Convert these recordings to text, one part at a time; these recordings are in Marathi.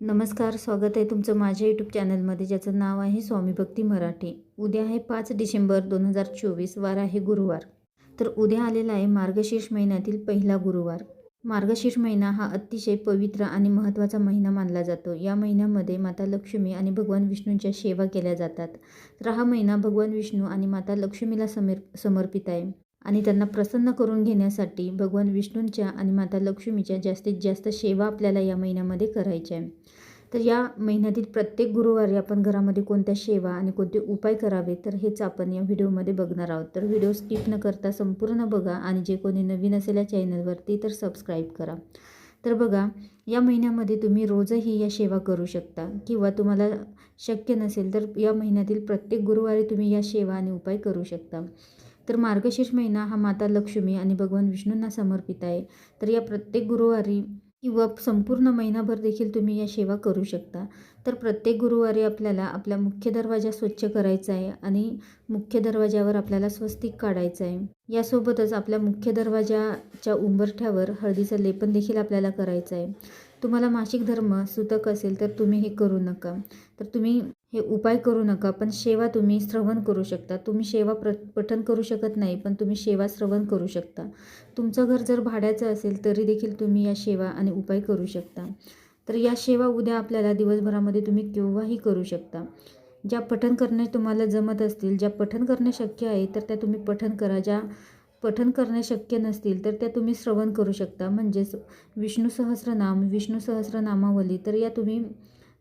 नमस्कार स्वागत आहे तुमचं माझ्या यूट्यूब चॅनलमध्ये ज्याचं नाव आहे स्वामी भक्ती मराठी. उद्या आहे पाच डिसेंबर दोन हजार चोवीस वार आहे गुरुवार. तर उद्या आलेला आहे मार्गशीर्ष महिन्यातील पहिला गुरुवार. मार्गशीर्ष महिना हा अतिशय पवित्र आणि महत्त्वाचा महिना मानला जातो. या महिन्यामध्ये माता लक्ष्मी आणि भगवान विष्णूंच्या सेवा केल्या जातात. तर हा महिना भगवान विष्णू आणि माता लक्ष्मीला समर्प समर्पित आहे. आणि त्यांना प्रसन्न करून घेण्यासाठी भगवान विष्णूंच्या आणि माता लक्ष्मीच्या जास्तीत जास्त सेवा आपल्याला या महिन्यामध्ये करायच्या आहे. तर या महिन्यातील प्रत्येक गुरुवारी आपण घरामध्ये कोणत्या सेवा आणि कोणते उपाय करावे तर हेच आपण या व्हिडिओमध्ये बघणार आहोत. तर व्हिडिओ स्किप न करता संपूर्ण बघा आणि जे कोणी नवीन असेल या चॅनलवरती तर सबस्क्राईब करा. तर बघा या महिन्यामध्ये तुम्ही रोजही या सेवा करू शकता किंवा तुम्हाला शक्य नसेल तर या महिन्यातील प्रत्येक गुरुवारी तुम्ही या सेवा आणि उपाय करू शकता. तर मार्गशीर्ष महिना हा माता लक्ष्मी आणि भगवान विष्णूंना समर्पित आहे. तर या प्रत्येक गुरुवारी किंवा संपूर्ण महिनाभर देखील तुम्ही या सेवा करू शकता. तर प्रत्येक गुरुवारी आपल्याला आपला मुख्य दरवाजा स्वच्छ करायचा आहे आणि मुख्य दरवाजावर आपल्याला स्वस्तिक काढायचं आहे. यासोबतच आपल्या मुख्य दरवाजाच्या उंबरठ्यावर हळदीचं लेपन देखील आपल्याला करायचं आहे. तुम्हाला मासिक धर्म सुतक असेल तर तुम्ही हे करू नका. तर तुम्ही हे उपाय करू नका पण सेवा तुम्ही श्रवण करू शकता. तुम्ही सेवा प्र पठन करू शकत नाही पण तुम्ही सेवा श्रवण करू शकता. तुमचं घर जर भाड्याचं असेल तरी देखील तुम्ही या सेवा आणि उपाय करू शकता. तर या सेवा उद्या आपल्याला दिवसभरामध्ये तुम्ही केव्हाही करू शकता. ज्या पठन करणे तुम्हाला जमत असतील ज्या पठन करणे शक्य आहे तर त्या तुम्ही पठन करा. ज्या पठन करणे शक्य नसतील तर त्या तुम्ही श्रवण करू शकता. म्हणजेच विष्णू सहस्रनाम विष्णू सहस्रनामावली तर या तुम्ही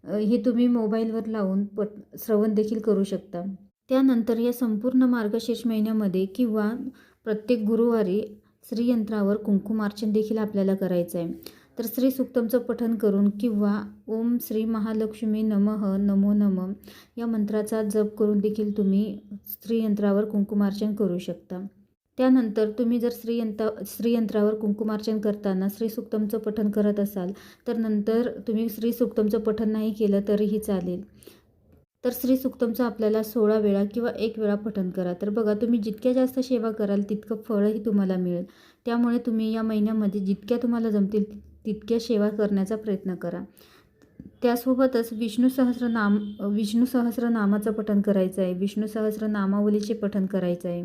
हे तुम्ही मोबाईलवर लावून पट श्रवण देखील करू शकता. त्यानंतर या संपूर्ण मार्गशीर्ष महिन्यामध्ये किंवा प्रत्येक गुरुवारी श्रीयंत्रावर कुंकुमार्चन देखील आपल्याला करायचं आहे तर श्री सुक्तमचं पठन करून किंवा ओम श्री महालक्ष्मी नमः नमो नम या मंत्राचा जप करून देखील तुम्ही श्रीयंत्रावर कुंकुमार्चन करू शकता. त्यानंतर तुम्ही जर श्रीयंता श्रीयंत्रावर कुंकुमार्चन करताना श्रीसुक्तमचं पठन करत असाल तर नंतर तुम्ही श्रीसुक्तमचं पठन नाही केलं तरीही चालेल. तर श्रीसुक्तमचं आपल्याला सोळा वेळा किंवा एक वेळा पठन करा. तर बघा तुम्ही जितक्या जास्त सेवा कराल तितकं फळही तुम्हाला मिळेल. त्यामुळे तुम्ही या महिन्यामध्ये जितक्या तुम्हाला जमतील तितक्या सेवा करण्याचा प्रयत्न करा. त्यासोबतच विष्णू सहस्रनाम विष्णू सहस्रनामाचं पठन करायचं आहे. विष्णू सहस्रनामावलीचे पठन करायचं आहे.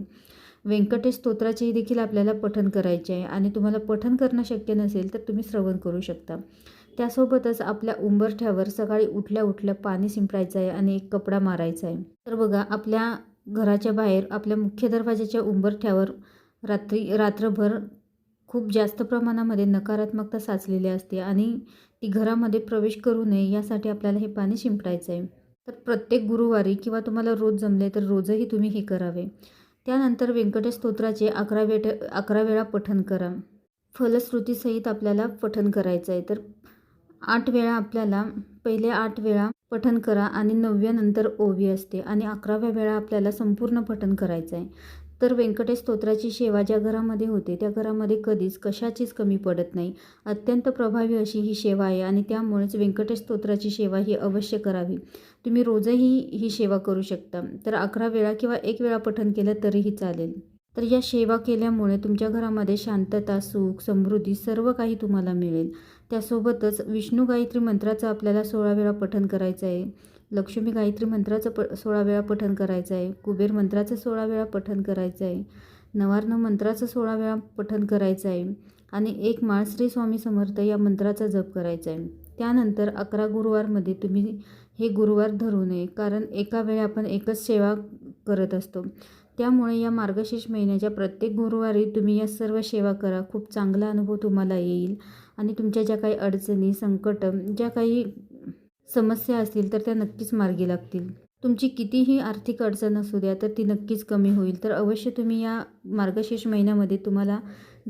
व्यंकटेश स्तोत्राचेही देखील आपल्याला पठन करायचे आहे. आणि तुम्हाला पठन करणं शक्य नसेल तर तुम्ही श्रवण करू शकता. त्यासोबतच आपल्या उंबरठ्यावर सकाळी उठल्या उठल्या पाणी शिंपडायचं आहे आणि एक कपडा मारायचा आहे. तर बघा आपल्या घराच्या बाहेर आपल्या मुख्य दरवाजाच्या उंबरठ्यावर रात्री रात्रभर खूप जास्त प्रमाणामध्ये नकारात्मकता साचलेली असते आणि ती घरामध्ये प्रवेश करू नये यासाठी आपल्याला हे पाणी शिंपडायचं आहे. तर प्रत्येक गुरुवारी किंवा तुम्हाला रोज जमले तर रोजही तुम्ही हे करावे. त्यानंतर व्यंकटेश स्तोत्राचे अकरा वेट अकरा वेळा पठन करा. फलश्रुतीसहित आपल्याला पठन करायचं आहे तर आठ वेळा आपल्याला पहिले आठ वेळा पठन करा आणि नवव्यानंतर ओवी असते आणि अकराव्या वेळा आपल्याला संपूर्ण पठन करायचं आहे तर व्यंकटेश स्तोत्राची सेवा ज्या घरामध्ये होते त्या घरामध्ये कधीच कशाचीच कमी पडत नाही. अत्यंत प्रभावी अशी ही सेवा आहे आणि त्यामुळेच व्यंकटेश स्तोत्राची सेवा ही अवश्य करावी. तुम्ही रोजही ही सेवा करू शकता. तर अकरा वेळा किंवा एक वेळा पठन केलं तरीही चालेल. तर या सेवा केल्यामुळे तुमच्या घरामध्ये शांतता सुख समृद्धी सर्व काही तुम्हाला मिळेल. त्यासोबतच विष्णू गायत्री मंत्राचं आपल्याला सोळा वेळा पठन करायचं आहे. लक्ष्मी गायत्री मंत्राचं प सोळा वेळा पठन करायचं आहे. कुबेर मंत्राचं सोळा वेळा पठन करायचं आहे. नवार्ण मंत्राचं सोळा वेळा पठन करायचं आहे. आणि एक माळ श्री स्वामी समर्थ या मंत्राचा जप करायचा आहे. त्यानंतर अकरा गुरुवारमध्ये तुम्ही हे गुरुवार धरू नये कारण एका वेळी आपण एकच सेवा करत असतो. त्यामुळे या मार्गशीर्ष महिन्याच्या प्रत्येक गुरुवारी तुम्ही या सर्व सेवा करा. खूप चांगला अनुभव तुम्हाला येईल. आणि तुमच्या ज्या काही अडचणी संकट ज्या काही समस्या असतील तर त्या नक्कीच मार्गी लागतील. तुमची कितीही आर्थिक अडचण असू द्या तर ती नक्कीच कमी होईल. तर अवश्य तुम्ही या मार्गशीर्ष महिन्यामध्ये तुम्हाला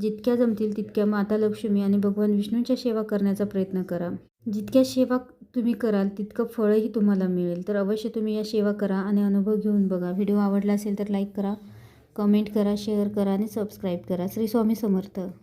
जितक्या जमतील तितक्या माता लक्ष्मी आणि भगवान विष्णूंच्या सेवा करण्याचा प्रयत्न करा. जितक्या सेवा तुम्ही कराल तितकं फळही तुम्हाला मिळेल. तर अवश्य तुम्ही या सेवा करा आणि अनुभव घेऊन बघा. व्हिडिओ आवडला असेल तर लाईक करा कमेंट करा शेअर करा आणि सबस्क्राईब करा. श्री स्वामी समर्थ.